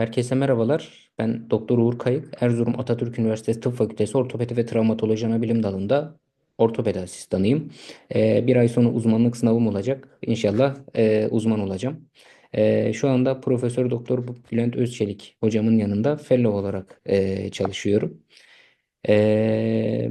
Herkese merhabalar. Ben Doktor Uğur Kayık. Erzurum Atatürk Üniversitesi Tıp Fakültesi Ortopedi ve Travmatoloji Anabilim Dalında ortopedi asistanıyım. Ee, bir ay sonra uzmanlık sınavım olacak. İnşallah e, uzman olacağım. Ee, şu anda Profesör Doktor Bülent Özçelik hocamın yanında fellow olarak e, çalışıyorum. Ee,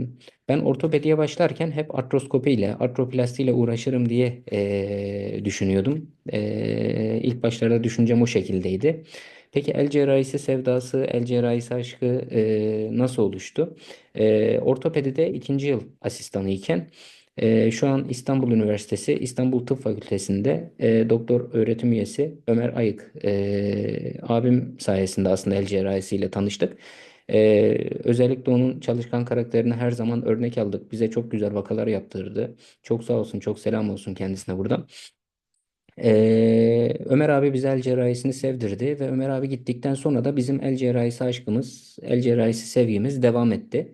ben ortopediye başlarken hep artroskopi ile, artroplasti ile uğraşırım diye e, düşünüyordum. E, ilk başlarda düşüncem o şekildeydi. Peki el cerrahisi sevdası, el cerrahisi aşkı e, nasıl oluştu? E, ortopedide ikinci yıl asistanıyken e, şu an İstanbul Üniversitesi İstanbul Tıp Fakültesi'nde e, doktor öğretim üyesi Ömer Ayık e, abim sayesinde aslında el cerrahisiyle tanıştık. E, özellikle onun çalışkan karakterini her zaman örnek aldık. Bize çok güzel vakalar yaptırdı. Çok sağ olsun, çok selam olsun kendisine buradan. Ee, Ömer abi bize el cerrahisini sevdirdi ve Ömer abi gittikten sonra da bizim el cerrahisi aşkımız, el cerrahisi sevgimiz devam etti.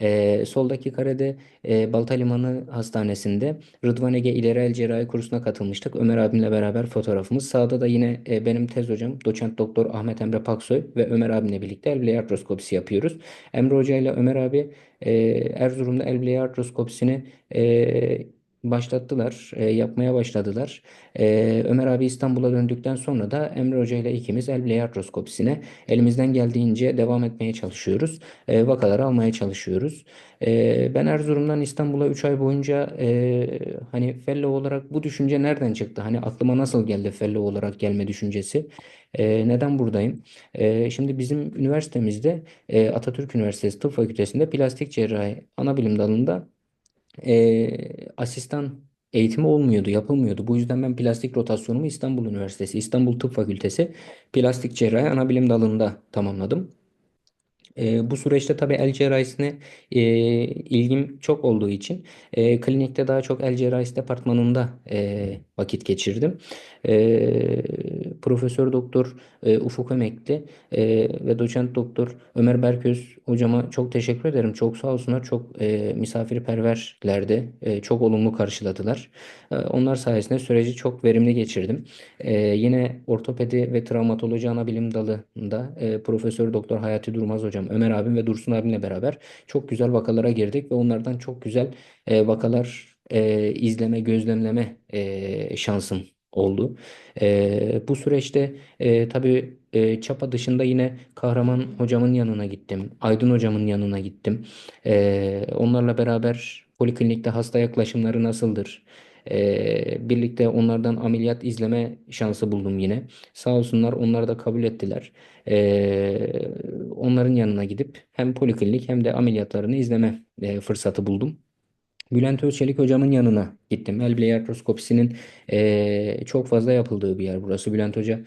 Ee, soldaki karede e, Balta Limanı Hastanesi'nde Rıdvan Ege İleri Cerrahi kursuna katılmıştık. Ömer abimle beraber fotoğrafımız. Sağda da yine e, benim tez hocam doçent doktor Ahmet Emre Paksoy ve Ömer abimle birlikte el artroskopisi yapıyoruz. Emre Hoca ile Ömer abi e, Erzurum'da el artroskopisini e, başlattılar, e, yapmaya başladılar. E, Ömer abi İstanbul'a döndükten sonra da Emre Hoca ile ikimiz el bileği artroskopisine elimizden geldiğince devam etmeye çalışıyoruz. E, vakaları almaya çalışıyoruz. E, ben Erzurum'dan İstanbul'a 3 ay boyunca e, hani fellow olarak bu düşünce nereden çıktı? Hani aklıma nasıl geldi fellow olarak gelme düşüncesi? E, neden buradayım? E, şimdi bizim üniversitemizde e, Atatürk Üniversitesi Tıp Fakültesi'nde plastik cerrahi ana bilim dalında e, asistan eğitimi olmuyordu, yapılmıyordu. Bu yüzden ben plastik rotasyonumu İstanbul Üniversitesi, İstanbul Tıp Fakültesi Plastik Cerrahi Anabilim dalında tamamladım. E, bu süreçte tabii el cerrahisine e, ilgim çok olduğu için e, klinikte daha çok el cerrahisi departmanında e, vakit geçirdim. E, Profesör Doktor e, Ufuk Emekli e, ve Doçent Doktor Ömer Berköz hocama çok teşekkür ederim. Çok sağ olsunlar. Çok e, misafirperverlerdi. E, çok olumlu karşıladılar. E, onlar sayesinde süreci çok verimli geçirdim. E, yine ortopedi ve travmatoloji ana bilim dalında e, Profesör Doktor Hayati Durmaz hocam, Ömer abim ve Dursun abimle beraber çok güzel vakalara girdik ve onlardan çok güzel e, vakalar e, izleme, gözlemleme e, şansım oldu. E, bu süreçte e, tabii e, Çapa dışında yine Kahraman hocamın yanına gittim. Aydın hocamın yanına gittim. E, onlarla beraber poliklinikte hasta yaklaşımları nasıldır? E, birlikte onlardan ameliyat izleme şansı buldum yine. Sağ olsunlar onlar da kabul ettiler. E, onların yanına gidip hem poliklinik hem de ameliyatlarını izleme e, fırsatı buldum. Bülent Özçelik hocamın yanına gittim. El bileği artroskopisinin eee, çok fazla yapıldığı bir yer burası. Bülent Hoca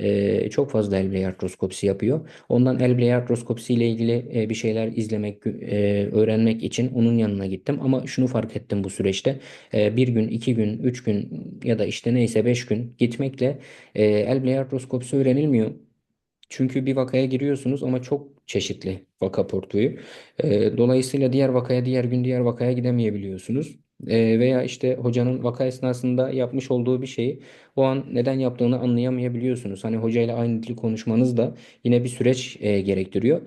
eee, çok fazla el bileği artroskopisi yapıyor. Ondan el bileği artroskopisi ile ilgili eee, bir şeyler izlemek, eee, öğrenmek için onun yanına gittim. Ama şunu fark ettim bu süreçte. Eee, bir gün, iki gün, üç gün ya da işte neyse beş gün gitmekle eee el bileği artroskopisi öğrenilmiyor. Çünkü bir vakaya giriyorsunuz ama çok çeşitli vaka portföyü. Ee, dolayısıyla diğer vakaya, diğer gün diğer vakaya gidemeyebiliyorsunuz. Ee, veya işte hocanın vaka esnasında yapmış olduğu bir şeyi o an neden yaptığını anlayamayabiliyorsunuz. Hani hocayla aynı dili konuşmanız da yine bir süreç e, gerektiriyor.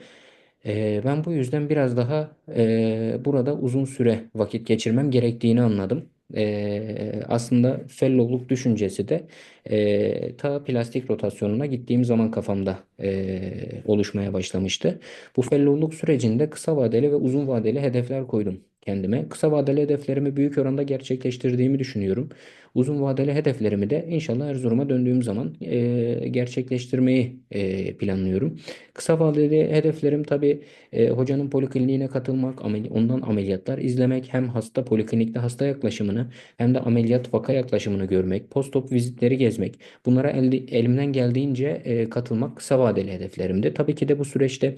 Ee, ben bu yüzden biraz daha e, burada uzun süre vakit geçirmem gerektiğini anladım. Ee, aslında fellowluk düşüncesi de e, ta plastik rotasyonuna gittiğim zaman kafamda e, oluşmaya başlamıştı. Bu fellowluk sürecinde kısa vadeli ve uzun vadeli hedefler koydum kendime. Kısa vadeli hedeflerimi büyük oranda gerçekleştirdiğimi düşünüyorum. Uzun vadeli hedeflerimi de inşallah Erzurum'a döndüğüm zaman e, gerçekleştirmeyi e, planlıyorum. Kısa vadeli hedeflerim tabii e, hocanın polikliniğine katılmak, ameli- ondan ameliyatlar izlemek, hem hasta poliklinikte hasta yaklaşımını hem de ameliyat vaka yaklaşımını görmek, post-op vizitleri gezmek. Bunlara elde, elimden geldiğince e, katılmak kısa vadeli hedeflerimdi. Tabii ki de bu süreçte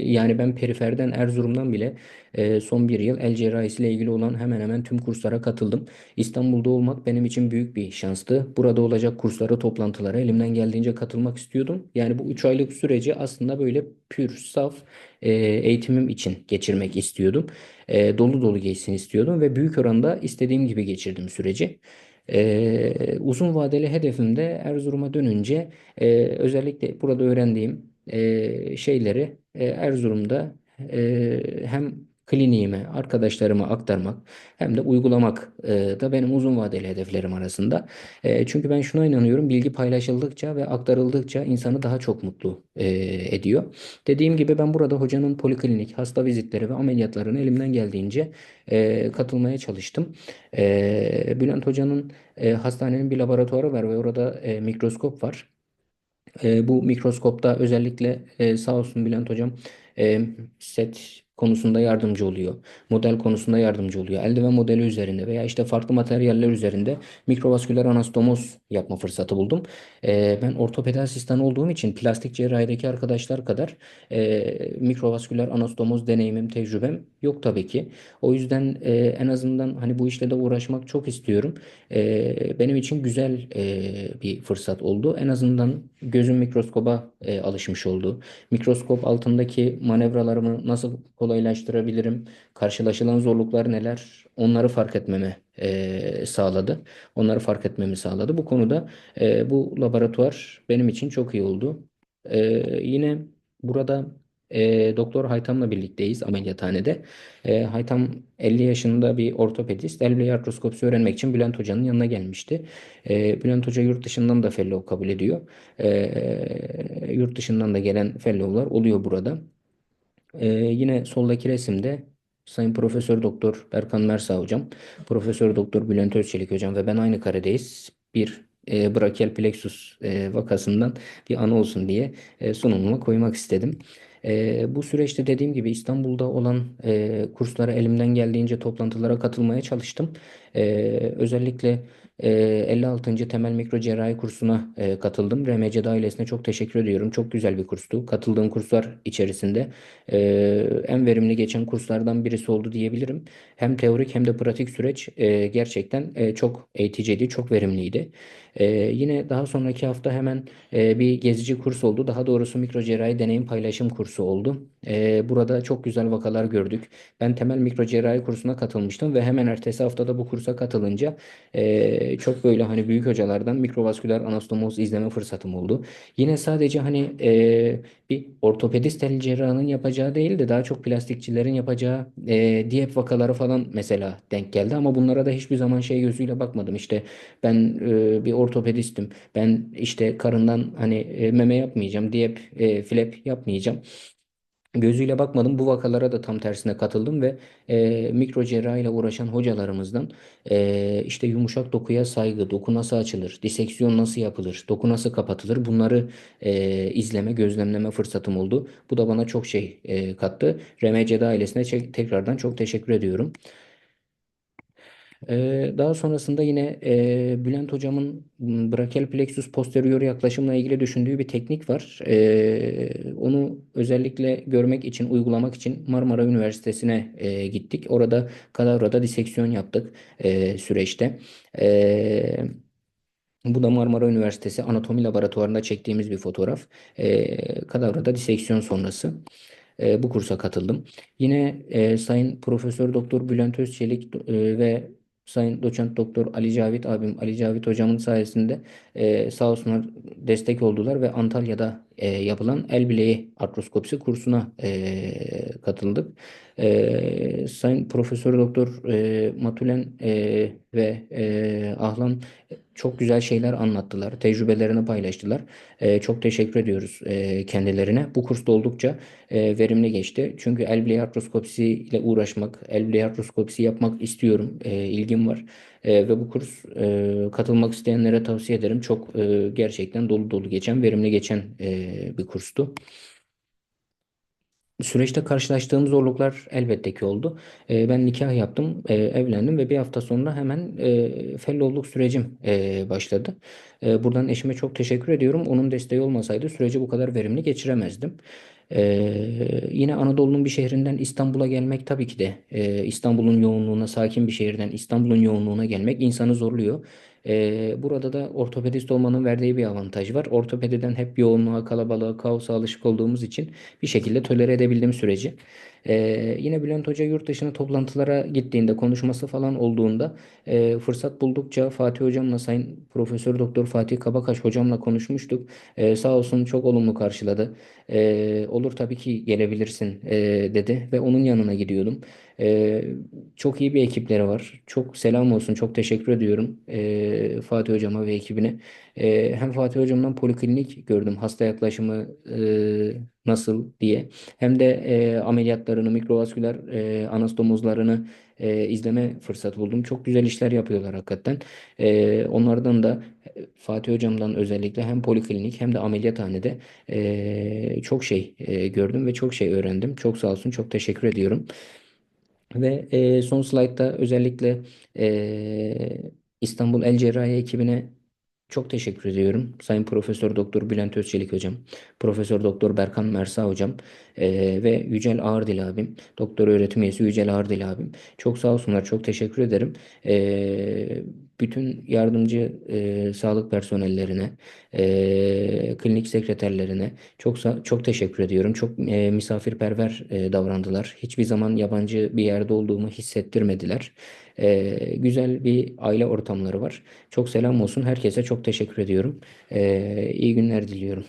yani ben periferden Erzurum'dan bile e, son bir yıl el cerrahisiyle ilgili olan hemen hemen tüm kurslara katıldım. İstanbul'da olmak benim için büyük bir şanstı. Burada olacak kurslara, toplantılara elimden geldiğince katılmak istiyordum. Yani bu 3 aylık süreci aslında böyle pür, saf e, eğitimim için geçirmek istiyordum. E, dolu dolu geçsin istiyordum ve büyük oranda istediğim gibi geçirdim süreci. E, uzun vadeli hedefim de Erzurum'a dönünce e, özellikle burada öğrendiğim e, şeyleri e, Erzurum'da e, hem kliniğime, arkadaşlarıma aktarmak hem de uygulamak e, da benim uzun vadeli hedeflerim arasında. E, çünkü ben şuna inanıyorum, bilgi paylaşıldıkça ve aktarıldıkça insanı daha çok mutlu e, ediyor. Dediğim gibi ben burada hocanın poliklinik, hasta vizitleri ve ameliyatlarını elimden geldiğince e, katılmaya çalıştım. E, Bülent Hoca'nın e, hastanenin bir laboratuvarı var ve orada e, mikroskop var. E, bu mikroskopta özellikle e, sağ olsun Bülent hocam e, set konusunda yardımcı oluyor. Model konusunda yardımcı oluyor. Eldiven modeli üzerinde veya işte farklı materyaller üzerinde mikrovasküler anastomoz yapma fırsatı buldum. E, ben ortopedi asistanı olduğum için plastik cerrahideki arkadaşlar kadar e, mikrovasküler anastomoz deneyimim, tecrübem yok tabii ki. O yüzden e, en azından hani bu işle de uğraşmak çok istiyorum. E, benim için güzel e, bir fırsat oldu. En azından gözüm mikroskoba e, alışmış oldu. Mikroskop altındaki manevralarımı nasıl kolaylaştırabilirim? Karşılaşılan zorluklar neler? Onları fark etmemi e, sağladı. Onları fark etmemi sağladı. Bu konuda e, bu laboratuvar benim için çok iyi oldu. E, yine burada e, Doktor Haytam'la birlikteyiz ameliyathanede. E, Haytam 50 yaşında bir ortopedist. El bilek artroskopisi öğrenmek için Bülent Hoca'nın yanına gelmişti. E, Bülent Hoca yurt dışından da fellow kabul ediyor. E, yurt dışından da gelen fellow'lar oluyor burada. Ee, yine soldaki resimde Sayın Profesör Doktor Berkan Mersa hocam, Profesör Doktor Bülent Özçelik hocam ve ben aynı karedeyiz. Bir e, brachial plexus e, vakasından bir anı olsun diye e, sunumuma koymak istedim. E, bu süreçte dediğim gibi İstanbul'da olan e, kurslara elimden geldiğince toplantılara katılmaya çalıştım. E, özellikle 56. Temel Mikro Cerrahi kursuna e, katıldım. RMC ailesine çok teşekkür ediyorum. Çok güzel bir kurstu. Katıldığım kurslar içerisinde e, en verimli geçen kurslardan birisi oldu diyebilirim. Hem teorik hem de pratik süreç e, gerçekten çok eğiticiydi, çok verimliydi. E, yine daha sonraki hafta hemen e, bir gezici kurs oldu. Daha doğrusu mikro cerrahi deneyim paylaşım kursu oldu. E, burada çok güzel vakalar gördük. Ben temel mikro cerrahi kursuna katılmıştım ve hemen ertesi haftada bu kursa katılınca e, çok böyle hani büyük hocalardan mikrovasküler anastomoz izleme fırsatım oldu. Yine sadece hani e, bir ortopedist el cerrahının yapacağı değil de daha çok plastikçilerin yapacağı e, diyep vakaları falan mesela denk geldi ama bunlara da hiçbir zaman şey gözüyle bakmadım. İşte ben e, bir ortopedistim. Ben işte karından hani e, meme yapmayacağım, diyep, e, flap yapmayacağım gözüyle bakmadım. Bu vakalara da tam tersine katıldım ve e, mikro cerrahi ile uğraşan hocalarımızdan e, işte yumuşak dokuya saygı, doku nasıl açılır, diseksiyon nasıl yapılır, doku nasıl kapatılır bunları e, izleme, gözlemleme fırsatım oldu. Bu da bana çok şey e, kattı. RMCD ailesine tekrardan çok teşekkür ediyorum. Ee, daha sonrasında yine e, Bülent hocamın brachial plexus posterior yaklaşımla ilgili düşündüğü bir teknik var. Ee, onu özellikle görmek için, uygulamak için Marmara Üniversitesi'ne e, gittik. Orada kadavrada diseksiyon yaptık e, süreçte. E, bu da Marmara Üniversitesi Anatomi Laboratuvarında çektiğimiz bir fotoğraf. Kadavrada diseksiyon sonrası. E, bu kursa katıldım. Yine e, Sayın Profesör Doktor Bülent Özçelik e, ve Sayın Doçent Doktor Ali Cavit abim, Ali Cavit hocamın sayesinde e, sağ olsunlar destek oldular ve Antalya'da e, yapılan el bileği artroskopisi kursuna e, katıldık. E, Sayın Profesör Doktor e, Matulen e, ve e, Ahlan çok güzel şeyler anlattılar, tecrübelerini paylaştılar. E, çok teşekkür ediyoruz e, kendilerine. Bu kursta oldukça e, verimli geçti. Çünkü el artroskopisi ile uğraşmak, el artroskopisi yapmak istiyorum, e, ilgim var. E, ve bu kurs e, katılmak isteyenlere tavsiye ederim. Çok e, gerçekten dolu dolu geçen, verimli geçen e, bir kurstu. Süreçte karşılaştığım zorluklar elbette ki oldu. Ee, ben nikah yaptım, e, evlendim ve bir hafta sonra hemen e, fellowluk sürecim e, başladı. E, buradan eşime çok teşekkür ediyorum. Onun desteği olmasaydı süreci bu kadar verimli geçiremezdim. Ee, yine Anadolu'nun bir şehrinden İstanbul'a gelmek tabii ki de e, İstanbul'un yoğunluğuna, sakin bir şehirden İstanbul'un yoğunluğuna gelmek insanı zorluyor. Ee, burada da ortopedist olmanın verdiği bir avantaj var. Ortopediden hep yoğunluğa, kalabalığa, kaosa alışık olduğumuz için bir şekilde tolere edebildim süreci. Ee, yine Bülent Hoca yurt dışına toplantılara gittiğinde konuşması falan olduğunda e, fırsat buldukça Fatih Hocamla Sayın Profesör Doktor Fatih Kabakaş Hocamla konuşmuştuk. Ee, sağ olsun çok olumlu karşıladı. Ee, olur tabii ki gelebilirsin e, dedi ve onun yanına gidiyordum. Ee, çok iyi bir ekipleri var. Çok selam olsun. Çok teşekkür ediyorum e, Fatih Hocama ve ekibine. E, hem Fatih Hocam'dan poliklinik gördüm. Hasta yaklaşımı e, nasıl diye. Hem de e, ameliyatlarını, mikrovasküler e, anastomozlarını e, izleme fırsatı buldum. Çok güzel işler yapıyorlar hakikaten. E, onlardan da e, Fatih Hocam'dan özellikle hem poliklinik hem de ameliyathanede e, çok şey e, gördüm ve çok şey öğrendim. Çok sağ olsun. Çok teşekkür ediyorum. Ve e, son slaytta özellikle e, İstanbul El Cerrahi ekibine çok teşekkür ediyorum. Sayın Profesör Doktor Bülent Özçelik hocam, Profesör Doktor Berkan Mersa hocam e, ve Yücel Ağırdil abim, Doktor öğretim üyesi Yücel Ağırdil abim. Çok sağ olsunlar, çok teşekkür ederim. E, bütün yardımcı e, sağlık personellerine, e, klinik sekreterlerine çok çok teşekkür ediyorum. Çok e, misafirperver e, davrandılar. Hiçbir zaman yabancı bir yerde olduğumu hissettirmediler. E, güzel bir aile ortamları var. Çok selam olsun. Herkese çok teşekkür ediyorum. E, iyi günler diliyorum.